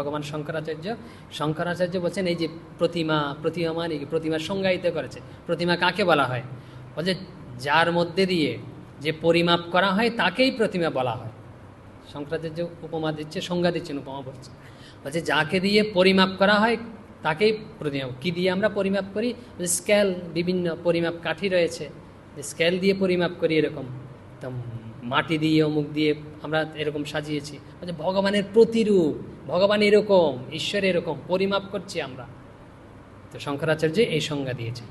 ভগবান শঙ্করাচার্য। শঙ্করাচার্য বলছেন, এই যে প্রতিমা প্রতিমা মানে? প্রতিমা সংজ্ঞায়িত করেছে। প্রতিমা কাকে বলা হয়? বলছে, যার মধ্যে দিয়ে যে পরিমাপ করা হয়, তাকেই প্রতিমা বলা হয়। শঙ্করাচার্য উপমা দিচ্ছে, সংজ্ঞা দিচ্ছেন, উপমা বলছে। বলছে, যাকে দিয়ে পরিমাপ করা হয়, তাকেই প্রতিমা কী দিয়ে আমরা পরিমাপ করি? স্কেল, বিভিন্ন পরিমাপ কাঠি রয়েছে। স্কেল দিয়ে পরিমাপ করি এরকম। তো মাটি দিয়ে, অমুক দিয়ে আমরা এরকম সাজিয়েছি। ভগবানের প্রতিরূপ ভগবান এরকম, ঈশ্বর এরকম, পরিমাপ করছি আমরা। তো শঙ্করাচার্য এই সংজ্ঞা দিয়েছে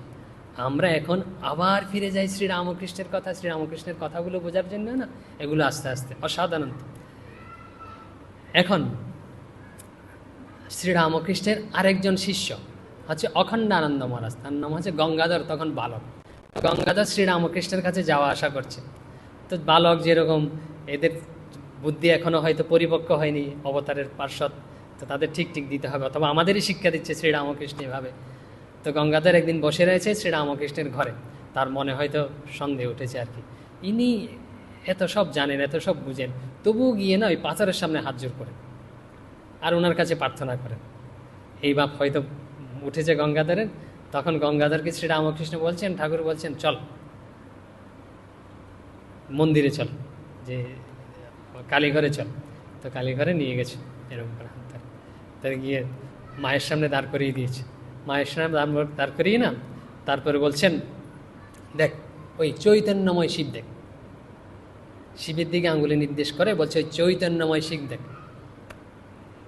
আমরা এখন আবার ফিরে যাই শ্রীরামকৃষ্ণের কথা। শ্রীরামকৃষ্ণের কথাগুলো বোঝার জন্য না, এগুলো আস্তে আস্তে, অসাধারণ। এখন শ্রীরামকৃষ্ণের আরেকজন শিষ্য হচ্ছে অখণ্ডানন্দ মহারাজ। তার নাম হচ্ছে গঙ্গাধর, তখন বালক। গঙ্গাধর শ্রীরামকৃষ্ণের কাছে যাওয়া আসা করছে। তো বালক যেরকম এদের বুদ্ধি এখনও হয়তো পরিপক্ক হয়নি অবতারের পার্শ্বদ তো তাদের ঠিক ঠিক দিতে হবে, অথবা আমাদেরই শিক্ষা দিচ্ছে শ্রীরামকৃষ্ণ এভাবে। তো গঙ্গাধর একদিন বসে রয়েছে শ্রীরামকৃষ্ণের ঘরে, তার মনে হয়তো সন্দেহ উঠেছে আর কি। ইনি এত সব জানেন, এত সব বুঝেন, তবুও গিয়ে না ওই পাথরের সামনে হাত জোর করেন, আর ওনার কাছে প্রার্থনা করেন। এই বাপ হয়তো উঠেছে গঙ্গাধরের, তখন গঙ্গাধরকে শ্রীরামকৃষ্ণ বলছেন, ঠাকুর বলছেন, চল, মন্দিরে চল, যে কালীঘরে চল। তো কালীঘরে নিয়ে গেছে এরকম করে হাত ধরে। গিয়ে মায়ের সামনে দাঁড় করিয়ে দিয়েছে। মায়ের সামনে দাঁড়- দাঁড় করিয়ে না, তারপরে বলছেন, দেখ, ওই চৈতন্যময় শিব দেখ। শিবের দিকে আঙ্গুলে নির্দেশ করে, বলছে, ওই চৈতন্যময় শিব দেখ।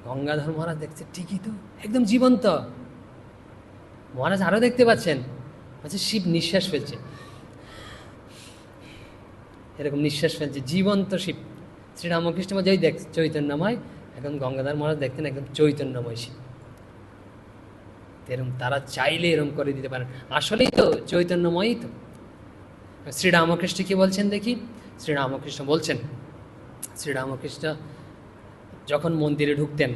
গঙ্গাধর মহারাজ দেখছে, ঠিকই তো, একদম জীবন্ত। মহারাজ আরও দেখতে পাচ্ছেন, বলছে, শিব নিঃশ্বাস ফেলছে। এরকম নিঃশ্বাস ফেলছে, জীবন্ত শিব। শ্রীরামকৃষ্ণ যেই দেখ, চৈতন্যময়। এখন গঙ্গাধর মহারাজ দেখতেন একদম চৈতন্যময় শিব। এরকম তারা চাইলে এরকম করে দিতে পারেন। আসলেই তো চৈতন্যময়ই তো। শ্রীরামকৃষ্ণ কি বলছেন দেখি? শ্রীরামকৃষ্ণ বলছেন, শ্রীরামকৃষ্ণ, যখন মন্দিরে ঢুকতেন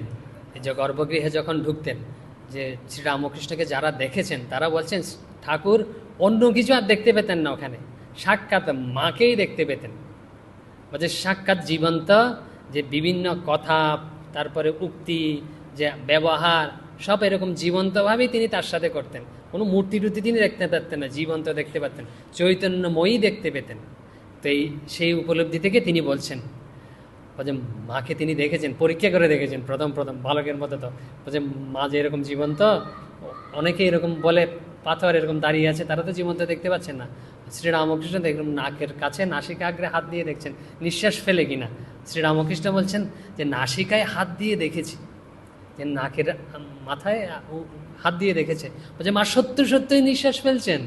এই যে গর্ভগৃহে যখন ঢুকতেন, যে শ্রীরামকৃষ্ণকে যারা দেখেছেন, তারা বলছেন, ঠাকুর, অন্য কিছু আর দেখতে পেতেন না ওখানে। সাক্ষাৎ মাকেই দেখতে পেতেন। বলছে সাক্ষাৎ জীবন্ত, যে বিভিন্ন কথা, তারপরে উক্তি, যে ব্যবহার, সব এরকম জীবন্তভাবেই তিনি তার সাথে করতেন। কোনো মূর্তি টুর্তি তিনি দেখতে পারতেন না, জীবন্ত দেখতে পারতেন, চৈতন্যময়ী দেখতে পেতেন। তো এই সেই উপলব্ধি থেকে তিনি বলছেন, বলছে, মাকে তিনি দেখেছেন, পরীক্ষা করে দেখেছেন, প্রথম প্রথম, বালকের মতো তো। বলছে, মা যে এরকম জীবন্ত, অনেকে এরকম বলে, পাথর এরকম দাঁড়িয়ে আছে, তারা তো জীবন্ত দেখতে পাচ্ছেন না। শ্রীরামকৃষ্ণ দেখলাম নাকের কাছে নাসিকা আগ্রে হাত দিয়ে দেখছেন, নিঃশ্বাস ফেলে কিনা। শ্রীরামকৃষ্ণ বলছেন যে নাসিকায় হাত দিয়ে দেখেছি। যে নাকের মাথায় হাত দিয়ে দেখেছে। বলছে, মা সত্য সত্যই নিঃশ্বাস ফেলছেন।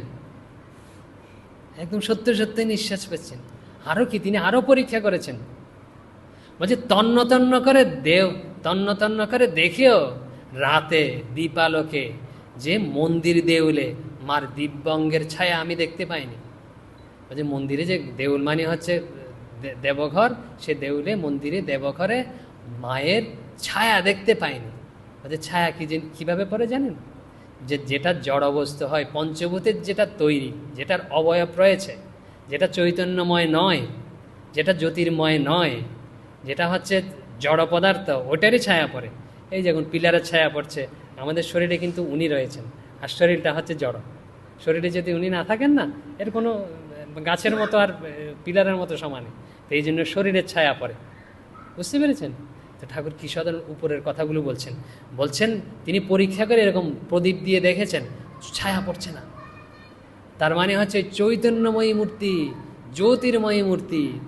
একদম সত্য সত্যই নিঃশ্বাস ফেলছেন। আরও কি, তিনি আরও পরীক্ষা করেছেন। বলছে, তন্ন তন্ন করে দেও, তন্ন তন্ন করে দেখেও, রাতে দীপালোকে যে মন্দির দেউলে মার দিব্যঙ্গের ছায়া আমি দেখতে পাইনি। বলছে মন্দিরে যে দেউল মানে হচ্ছে দেবঘর, সে দেউলে মন্দিরে দেবঘরে মায়ের ছায়া দেখতে পাইনি বলছে ছায়া কি যে- কীভাবে পরে জানেন? যে যেটা জড় অবস্থা হয়, পঞ্চভূতের যেটা তৈরি, যেটার অবয়ব রয়েছে, যেটা চৈতন্যময় নয়, যেটা জ্যোতির্ময় নয়, যেটা হচ্ছে জড় পদার্থ, ওটারই ছায়া পড়ে। এই যেমন পিলারের ছায়া পড়ছে। আমাদের শরীরে কিন্তু উনি রয়েছেন। আর শরীরটা হচ্ছে জড়। শরীরে যদি উনি না থাকেন না, এর কোনো গাছের মতো আর পিলারের মতো সমানে। তো এই জন্য শরীরের ছায়া পড়ে। বুঝতে পেরেছেন? তো ঠাকুর কিশোরের উপরের কথাগুলো বলছেন? বলছেন, তিনি পরীক্ষা করে এরকম প্রদীপ দিয়ে দেখেছেন, ছায়া পড়ছে না। তার মানে হচ্ছে চৈতন্যময়ী মূর্তি, জ্যোতির্ময়ী মূর্তি,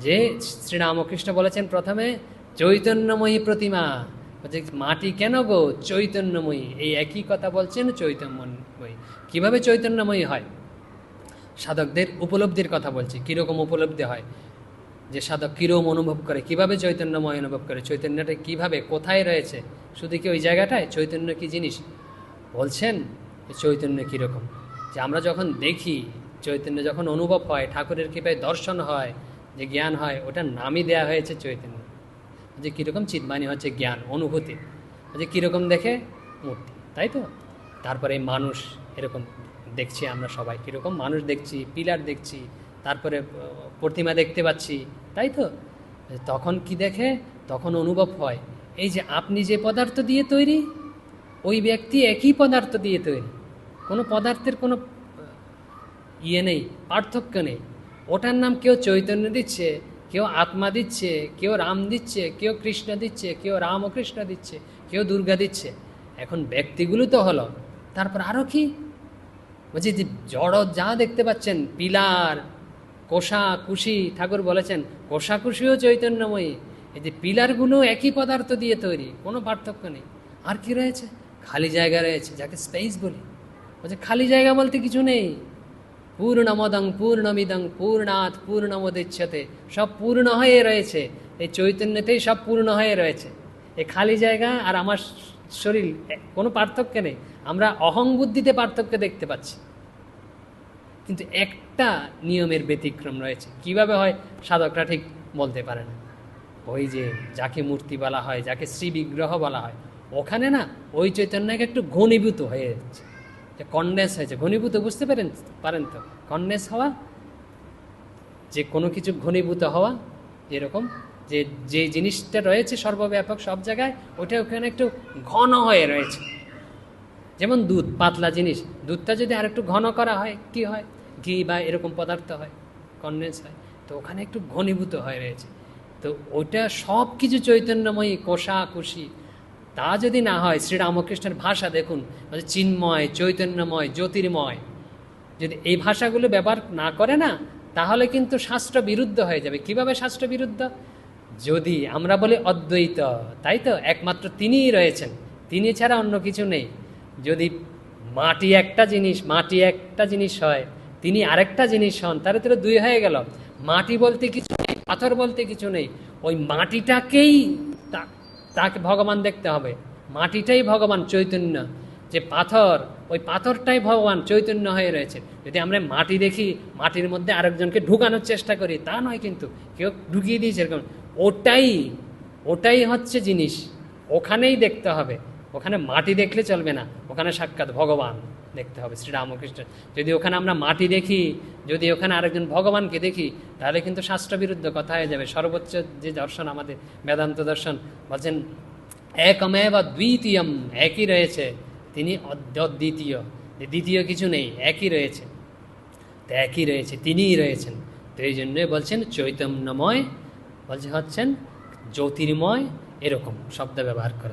যে শ্রীরামকৃষ্ণ বলেছেন প্রথমে, চৈতন্যময়ী প্রতিমা। বলছে, মাটি কেন গো? চৈতন্যময়ী। এই একই কথা বলছেন চৈতন্যময়ী। কীভাবে চৈতন্যময়ী হয়? সাধকদের উপলব্ধির কথা বলছি। কীরকম উপলব্ধি হয়? যে সাধক কীরকম অনুভব করে? কীভাবে চৈতন্যময় অনুভব করে? চৈতন্যটা কীভাবে? কোথায় রয়েছে? শুধু কি ওই জায়গাটায়? চৈতন্য কি জিনিস? বলছেন চৈতন্য কীরকম? যে আমরা যখন দেখি, চৈতন্য যখন অনুভব হয়, ঠাকুরের কৃপায় দর্শন হয়, যে জ্ঞান হয়, ওটার নামই দেয়া হয়েছে চৈতন্য। যে কীরকম চিৎমানি হচ্ছে জ্ঞান, অনুভূতি। যে কীরকম দেখে? মূর্তি। তাই তো? তারপরে মানুষ এরকম দেখছি আমরা সবাই কীরকম, মানুষ দেখছি, পিলার দেখছি, তারপরে প্রতিমা দেখতে পাচ্ছি, তাই তো? তখন কি দেখে? তখন অনুভব হয়, এই যে আপনি যে পদার্থ দিয়ে তৈরি, ওই ব্যক্তি একই পদার্থ দিয়ে তৈরি। কোনো পদার্থের কোনো ইয়ে নেই, পার্থক্য নেই। ওটার নাম কেউ চৈতন্য দিচ্ছে, কেউ আত্মা দিচ্ছে, কেউ রাম দিচ্ছে, কেউ কৃষ্ণ দিচ্ছে, কেউ রাম ও কৃষ্ণ দিচ্ছে, কেউ দুর্গা দিচ্ছে। এখন ব্যক্তিগুলো তো হলো, তারপর আরও কি? বলছি যে জড় যা দেখতে পাচ্ছেন, পিলার কোষা কুশি ঠাকুর বলেছেন কোষা কুশিও চৈতন্যময়ী। এই যে পিলারগুলো একই পদার্থ দিয়ে তৈরি, কোনো পার্থক্য নেই। আর কি রয়েছে? খালি জায়গা রয়েছে, যাকে স্পেস বলি। বলছে, খালি জায়গা বলতে কিছু নেই। পূর্ণমদং পূর্ণমিদং পূর্ণাৎ পূর্ণমদিচ্ছতে, সব পূর্ণ হয়ে রয়েছে। এই চৈতন্যতেই সব পূর্ণ হয়ে রয়েছে। এই খালি জায়গা আর আমার শরীর কোনো পার্থক্য নেই। আমরা অহং বুদ্ধিতে পার্থক্য দেখতে পাচ্ছি। কিন্তু একটা নিয়মের ব্যতিক্রম রয়েছে। কীভাবে হয়? সাধকরা ঠিক বলতে পারে না। ওই যে যাকে মূর্তি বলা হয়, যাকে শ্রী বিগ্রহ বলা হয়, ওখানে না ওই চৈতন্যকে একটু ঘনীভূত হয়ে যাচ্ছে। যে কন্ডেন্স হয়েছে। ঘনীভূত বুঝতে পারেন পারেন তো? কন্ডেন্স হওয়া, যে কোনো কিছু ঘনীভূত হওয়া যেরকম যে যে জিনিসটা রয়েছে সর্বব্যাপক সব জায়গায়, ওটা ওখানে একটু ঘন হয়ে রয়েছে। যেমন দুধ, পাতলা জিনিস, দুধটা যদি আরেকটু ঘন করা হয়, কি হয়? ঘি বা এরকম পদার্থ হয় কন্ডেন্স হয়, তো ওখানে একটু ঘনীভূত হয়ে রয়েছে। তো ওটা সব কিছু চৈতন্যময়ী কোষা কুশি তা যদি না হয়, শ্রীরামকৃষ্ণের ভাষা দেখুন চিন্ময়, চৈতন্যময়, জ্যোতির্ময়। যদি এই ভাষাগুলো ব্যবহার না করে না, তাহলে কিন্তু শাস্ত্র বিরুদ্ধ হয়ে যাবে। কীভাবে শাস্ত্র বিরুদ্ধ? যদি আমরা বলি অদ্বৈত, তাই তো? একমাত্র তিনিই রয়েছেন। তিনি ছাড়া অন্য কিছু নেই। যদি মাটি একটা জিনিস, মাটি একটা জিনিস হয়, তিনি আরেকটা জিনিস হন, তাহলে তো দুই হয়ে গেল। মাটি বলতে কিছু নেই, পাথর বলতে কিছু নেই। ওই মাটিটাকেই তাকে ভগবান দেখতে হবে। মাটিটাই ভগবান চৈতন্য। যে পাথর, ওই পাথরটাই ভগবান চৈতন্য হয়ে রয়েছে। যদি আমরা মাটি দেখি, মাটির মধ্যে আরেকজনকে ঢুকানোর চেষ্টা করি, তা নয় কিন্তু। কেউ ঢুকিয়ে দিয়েছে এরকম। ওটাই ওটাই হচ্ছে জিনিস। ওখানেই দেখতে হবে। ওখানে মাটি দেখলে চলবে না। ওখানে সাক্ষাৎ ভগবান দেখতে হবে, শ্রীরামকৃষ্ণ। যদি ওখানে আমরা মাটি দেখি, যদি ওখানে আরেকজন ভগবানকে দেখি, তাহলে কিন্তু শাস্ত্রবিরুদ্ধ কথা হয়ে যাবে। সর্বোচ্চ যে দর্শন আমাদের বেদান্ত দর্শন বলছেন, একমেব দ্বিতীয়ম, একই রয়েছে। তিনি অদ্বিতীয়। দ্বিতীয় কিছু নেই, একই রয়েছে। তো একই রয়েছে, তিনিই রয়েছেন। তো এই জন্যই বলছেন, চৈতন্যময় বলছে হচ্ছেন জ্যোতির্ময় এরকম শব্দ ব্যবহার করে